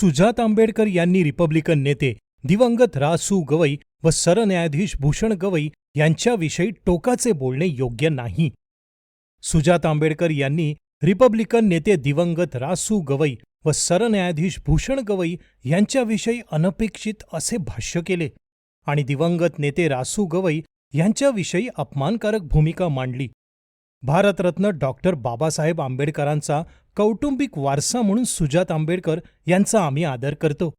सुजात आंबेडकर यांनी रिपब्लिकन नेते दिवंगत रासू गवई व सरन्यायाधीश भूषण गवई यांच्याविषयी टोकाचे बोलणे योग्य नाही. सुजात आंबेडकर यांनी रिपब्लिकन नेते दिवंगत रासू गवई व सरन्यायाधीश भूषण गवई यांच्याविषयी अनपेक्षित असे भाष्य केले आणि दिवंगत नेते रासू गवई यांच्याविषयी अपमानकारक भूमिका मांडली. भारतरत्न डॉक्टर बाबासाहेब आंबेडकरांचा कौटुंबिक वारसा म्हणून सुजात आंबेडकर यांचा आम्ही आदर करतो.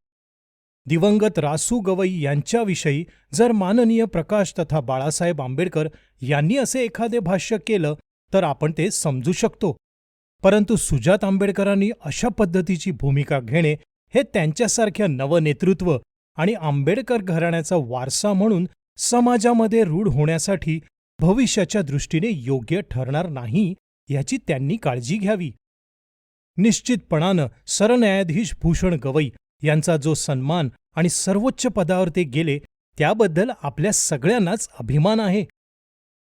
दिवंगत रासू गवई यांच्याविषयी जर माननीय प्रकाश तथा बाळासाहेब आंबेडकर यांनी असे एखादे भाष्य केलं तर आपण ते समजू शकतो. परंतु सुजात आंबेडकरांनी अशा पद्धतीची भूमिका घेणे हे त्यांच्यासारख्या नवनेतृत्व आणि आंबेडकर घराण्याचा वारसा म्हणून समाजामध्ये रूढ होण्यासाठी भविष्याच्या दृष्टीने योग्य ठरणार नाही याची त्यांनी काळजी घ्यावी. निश्चितपणानं सरन्यायाधीश भूषण गवई यांचा जो सन्मान आणि सर्वोच्च पदावर ते गेले त्याबद्दल आपल्या सगळ्यांनाच अभिमान आहे.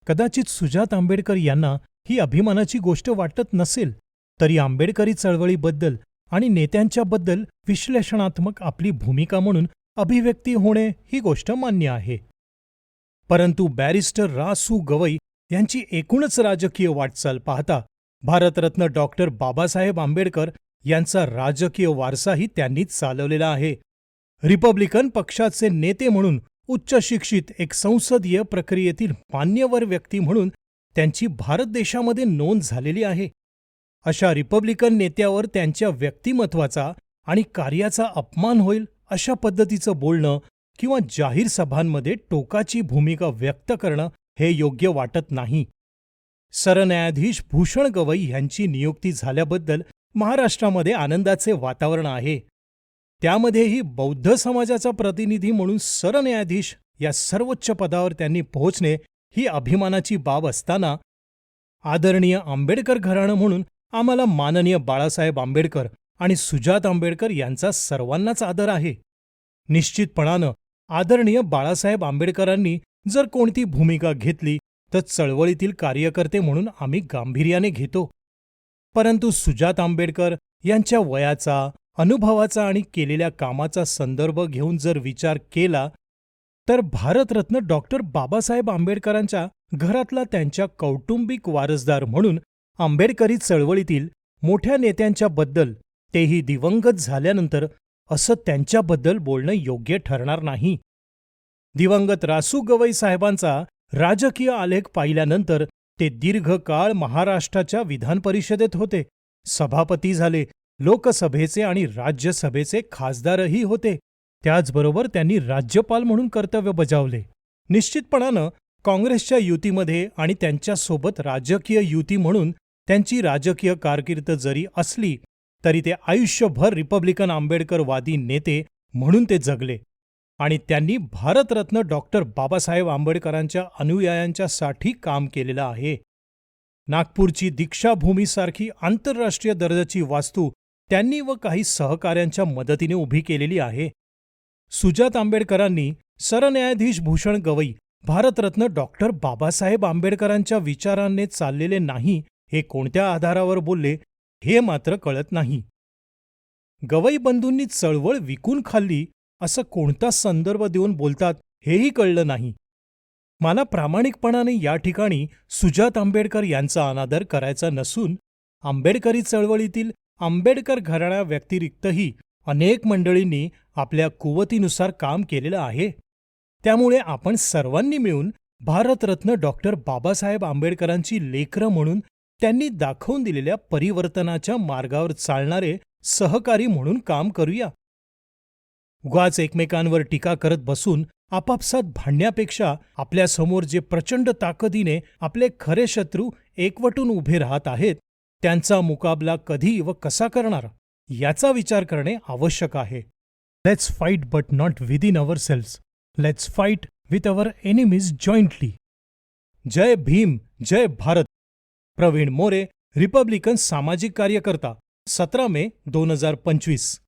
कदाचित सुजात आंबेडकर यांना ही अभिमानाची गोष्ट वाटत नसेल तरी आंबेडकरी चळवळीबद्दल आणि नेत्यांच्याबद्दल विश्लेषणात्मक आपली भूमिका म्हणून अभिव्यक्ती होणे ही गोष्ट मान्य आहे. परंतु बॅरिस्टर रा सु गवई यांची एकूणच राजकीय वाटचाल पाहता भारतरत्न डॉक्टर बाबासाहेब आंबेडकर यांचा राजकीय वारसाही त्यांनीच चालवलेला आहे. रिपब्लिकन पक्षाचे नेते म्हणून उच्च शिक्षित एक संसदीय प्रक्रियेतील मान्यवर व्यक्ती म्हणून त्यांची भारत देशामध्ये नोंद झालेली आहे. अशा रिपब्लिकन नेत्यावर त्यांच्या व्यक्तिमत्वाचा आणि कार्याचा अपमान होईल अशा पद्धतीचं बोलणं किंवा जाहीर सभांमध्ये टोकाची भूमिका व्यक्त करणं हे योग्य वाटत नाही. सरन्यायाधीश भूषण गवई यांची नियुक्ती झाल्याबद्दल महाराष्ट्रामध्ये आनंदाचे वातावरण आहे. त्यामध्येही बौद्ध समाजाचा प्रतिनिधी म्हणून सरन्यायाधीश या सर्वोच्च पदावर त्यांनी पोहोचणे ही अभिमानाची बाब असताना आदरणीय आंबेडकर घराणं म्हणून आम्हाला माननीय बाळासाहेब आंबेडकर आणि सुजात आंबेडकर यांचा सर्वांनाच आदर आहे. निश्चितपणानं आदरणीय बाळासाहेब आंबेडकरांनी जर कोणती भूमिका घेतली तर चळवळीतील कार्यकर्ते म्हणून आम्ही गांभीर्याने घेतो. परंतु सुजात आंबेडकर यांच्या वयाचा अनुभवाचा आणि केलेल्या कामाचा संदर्भ घेऊन जर विचार केला तर भारतरत्न डॉक्टर बाबासाहेब आंबेडकरांच्या घरातला त्यांच्या कौटुंबिक वारसदार म्हणून आंबेडकरी चळवळीतील मोठ्या नेत्यांच्याबद्दल तेही दिवंगत झाल्यानंतर असं त्यांच्याबद्दल बोलणं योग्य ठरणार नाही. दिवंगत रासू गवई साहेबांचा राजकीय आलेख पाहिल्यानंतर ते दीर्घकाळ महाराष्ट्राच्या विधान परिषदेत होते. सभापती झाले लोकसभेचे आणि राज्यसभेचे खासदारही होते. त्याचबरोबर त्यांनी राज्यपाल म्हणून कर्तव्य बजावले. निश्चितपणानं काँग्रेसच्या युतीमध्ये आणि त्यांच्यासोबत राजकीय युती म्हणून त्यांची राजकीय कारकीर्द जरी असली तरी ते आयुष्यभर रिपब्लिकन आंबेडकरवादी नेते म्हणून ते जगले. आणि त्यांनी भारतरत्न डॉक्टर बाबासाहेब आंबेडकरांच्या अनुयायांच्यासाठी काम केलेलं आहे. नागपूरची दीक्षाभूमीसारखी आंतरराष्ट्रीय दर्जाची वास्तू त्यांनी व काही सहकाऱ्यांच्या मदतीने उभी केलेली आहे. सुजात आंबेडकरांनी सरन्यायाधीश भूषण गवई भारतरत्न डॉक्टर बाबासाहेब आंबेडकरांच्या विचारांने चाललेले नाही हे कोणत्या आधारावर बोलले हे मात्र कळत नाही. गवई बंधूंनी चळवळ विकून खाल्ली असं कोणता संदर्भ देऊन बोलतात हेही कळलं नाही. मला प्रामाणिकपणाने या ठिकाणी सुजात आंबेडकर यांचा अनादर करायचा नसून आंबेडकरी चळवळीतील आंबेडकर घराण्या व्यतिरिक्तही अनेक मंडळींनी आपल्या कुवतीनुसार काम केलेलं आहे. त्यामुळे आपण सर्वांनी मिळून भारतरत्न डॉक्टर बाबासाहेब आंबेडकरांची लेकरं म्हणून त्यांनी दाखवून दिलेल्या परिवर्तनाच्या मार्गावर चालणारे सहकारी म्हणून काम करूया. उगाच एकमेकांवर टीका करत बसून आपापसात भांडण्यापेक्षा आपल्यासमोर जे प्रचंड ताकदीने आपले खरे शत्रू एकवटून उभे राहत आहेत त्यांचा मुकाबला कधी व कसा करणार याचा विचार करणे आवश्यक आहे. Let's fight but not within our selves let's fight with our enemies jointly Jai Bhim Jai Bharat. Praveen More Republican सामाजिक कार्यकर्ता सतरा मे दोन हजार पंचवीस.